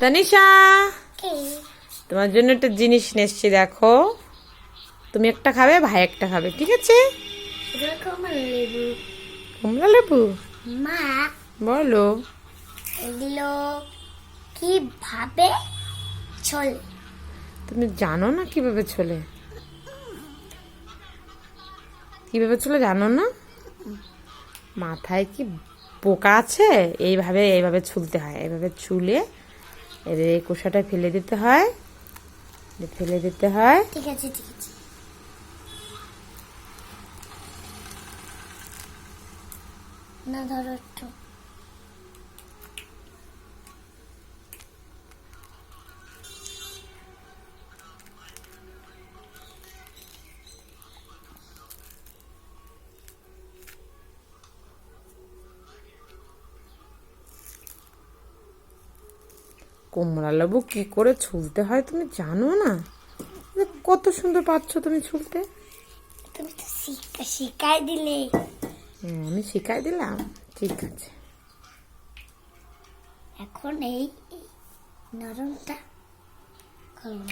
তানিশা তোমার জন্য একটা জিনিস নেসছি দেখো। তুমি একটা খাবে ভাই একটা খাবে ঠিক আছে? কমলা লেবু। মা বলো। এগুলো কীভাবে চলে তুমি জানো না কীভাবে চলে কীভাবে চলে জানো না? মাথায় কি পোকা আছে? এইভাবে এইভাবে ছুলতে হয় এইভাবে ছুলে এর এই কোষাটা ফেলে দিতে হয়। ফেলে দিতে হয়। ঠিক আছে ঠিক আছে। না, ধরো একটু। কোমরা লেবু কি করে ছুলতে হয় তুমি জানো না? কত সুন্দর পাচ্ছ তুমি ছুলতে। তুমি তো শিখাই দিলে। হ্যাঁ, আমি শিখাই দিলাম। ঠিক আছে। এখন এই এই নরমটা করব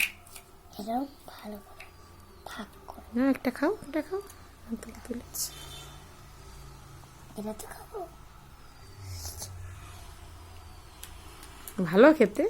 এরকম ভালো করে ভাগ করো। না একটা খাও একটা খাও। তুলে তুলে। এটা তো খাব। ভালো খেতে।